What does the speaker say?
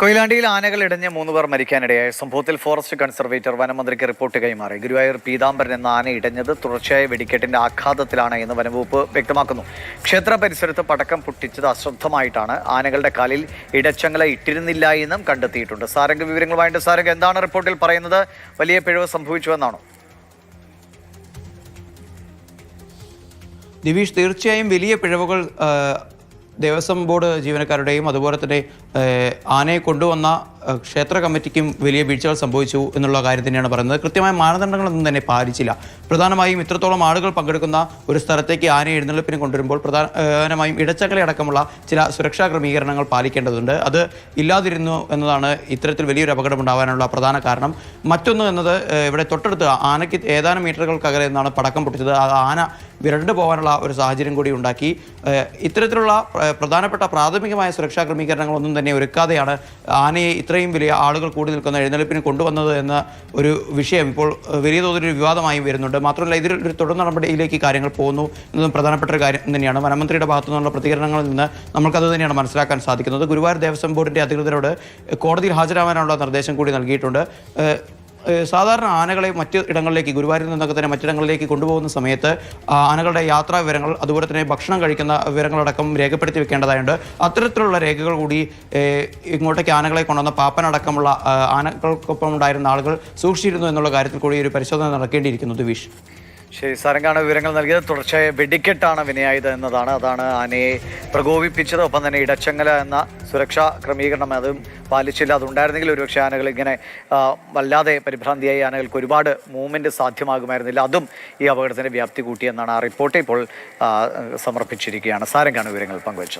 കൊയിലാണ്ടിയിൽ ആനകൾ ഇടഞ്ഞ് മൂന്ന് പേർ മരിക്കാനിടയായ. സംഭവത്തിൽ ഫോറസ്റ്റ് കൺസർവേറ്റർ വനമന്ത്രിക്ക് റിപ്പോർട്ട് കൈമാറി. ഗുരുവായൂർ പീതാംബരൻ എന്ന ആന ഇടഞ്ഞത് തുടർച്ചയായ വെടിക്കെട്ടിന്റെ ആഘാതത്തിലാണ് എന്ന് വനംവകുപ്പ് വ്യക്തമാക്കുന്നു. ക്ഷേത്ര പരിസരത്ത് പടക്കം പൊട്ടിച്ചത് അശ്രദ്ധമായിട്ടാണ്. ആനകളുടെ കാലിൽ ഇടച്ചങ്ങളെ ഇട്ടിരുന്നില്ല എന്നും കണ്ടെത്തിയിട്ടുണ്ട്. സാരംഗ് വിവരങ്ങളുമായിട്ട് സാരംഗ് എന്താണ് റിപ്പോർട്ടിൽ പറയുന്നത്? വലിയ പിഴവ് സംഭവിച്ചുവെന്നാണോ ദിവീഷ് തീർച്ചയായും വലിയ പിഴവുകൾ ദേവസ്വം ബോർഡ് ജീവനക്കാരുടെയും അതുപോലെ തന്നെ ആനയെ കൊണ്ടുവന്ന ക്ഷേത്ര കമ്മിറ്റിക്കും വലിയ വീഴ്ചകൾ സംഭവിച്ചു എന്നുള്ള കാര്യം തന്നെയാണ് പറയുന്നത്. കൃത്യമായ മാനദണ്ഡങ്ങളൊന്നും തന്നെ പാലിച്ചില്ല. പ്രധാനമായും ഇത്രത്തോളം ആളുകൾ പങ്കെടുക്കുന്ന ഒരു സ്ഥലത്തേക്ക് ആനയെ എഴുന്നള്ളിപ്പിന് കൊണ്ടുവരുമ്പോൾ പ്രധാനമായും ഇടച്ചകളെ അടക്കമുള്ള ചില സുരക്ഷാ ക്രമീകരണങ്ങൾ പാലിക്കേണ്ടതുണ്ട്. അത് ഇല്ലാതിരുന്നു എന്നതാണ് ഇത്തരത്തിൽ വലിയൊരു അപകടമുണ്ടാവാനുള്ള പ്രധാന കാരണം. മറ്റൊന്ന് എന്നത് ഇവിടെ തൊട്ടടുത്ത് ആനയ്ക്ക് ഏതാനും മീറ്ററുകൾക്കകലെ നിന്നാണ് പടക്കം പൊട്ടിച്ചത്. ആ ആന വിരണ്ടു പോകാനുള്ള ഒരു സാഹചര്യം കൂടി ഉണ്ടാക്കി. ഇത്തരത്തിലുള്ള പ്രധാനപ്പെട്ട പ്രാഥമികമായ സുരക്ഷാ ക്രമീകരണങ്ങളൊന്നും തന്നെ ഒരുക്കാതെയാണ് ആനയെ ഇത്രയും വലിയ ആളുകൾ കൂടി നിൽക്കുന്ന എഴുന്നള്ളിപ്പിന് കൊണ്ടുവന്നത് എന്ന ഒരു വിഷയം ഇപ്പോൾ വലിയ തോതിലൊരു വിവാദമായി വരുന്നുണ്ട്. മാത്രമല്ല ഇതിൽ ഒരു തുടർ നടപടിയിലേക്ക് കാര്യങ്ങൾ പോകുന്നു എന്നതും പ്രധാനപ്പെട്ട ഒരു കാര്യം തന്നെയാണ്. വനമന്ത്രിയുടെ ഭാഗത്തു നിന്നുള്ള പ്രതികരണങ്ങളിൽ നിന്ന് നമുക്കത് തന്നെയാണ് മനസ്സിലാക്കാൻ സാധിക്കുന്നത്. ഗുരുവായൂർ ദേവസ്വം ബോർഡിന്റെ അധികൃതരോട് കോടതിയിൽ ഹാജരാവാനുള്ള നിർദ്ദേശം കൂടി നൽകിയിട്ടുണ്ട്. സാധാരണ ആനകളെ മറ്റ് ഇടങ്ങളിലേക്ക് ഗുരുവായൂരിൽ നിന്നൊക്കെ തന്നെ മറ്റിടങ്ങളിലേക്ക് കൊണ്ടുപോകുന്ന സമയത്ത് ആനകളുടെ യാത്രാ വിവരങ്ങൾ അതുപോലെ തന്നെ ഭക്ഷണം കഴിക്കുന്ന വിവരങ്ങളടക്കം രേഖപ്പെടുത്തി വെക്കേണ്ടതായുണ്ട്. അത്തരത്തിലുള്ള രേഖകൾ കൂടി ഇങ്ങോട്ടേക്ക് ആനകളെ കൊണ്ടുവന്ന പാപ്പനടക്കമുള്ള ആനകൾക്കൊപ്പം ഉണ്ടായിരുന്ന ആളുകൾ സൂക്ഷിച്ചിരുന്നു എന്നുള്ള കാര്യത്തിൽ കൂടി ഒരു പരിശോധന നടക്കേണ്ടിയിരിക്കുന്നു ദിവിഷ്. ശരി സാരംഗാണ് വിവരങ്ങൾ നൽകിയത്. തുടർച്ചയായ വെടിക്കെട്ടാണ് വിനയായത് എന്നതാണ്. അതാണ് ആനയെ പ്രകോപിപ്പിച്ചത്. ഒപ്പം തന്നെ ഇടച്ചങ്ങല എന്ന സുരക്ഷാ ക്രമീകരണം അതും പാലിച്ചില്ല. അതുണ്ടായിരുന്നെങ്കിൽ ഒരുപക്ഷെ ആനകൾ ഇങ്ങനെ വല്ലാതെ പരിഭ്രാന്തിയായി ആനകൾക്ക് ഒരുപാട് മൂവ്മെന്റ് സാധ്യമാകുമായിരുന്നില്ല. അതും ഈ അപകടത്തിന്റെ വ്യാപ്തി കൂട്ടിയെന്നാണ് ആ റിപ്പോർട്ട് ഇപ്പോൾ സമർപ്പിച്ചിരിക്കുകയാണ്. സാരംഗാണ് വിവരങ്ങൾ പങ്കുവച്ചത്.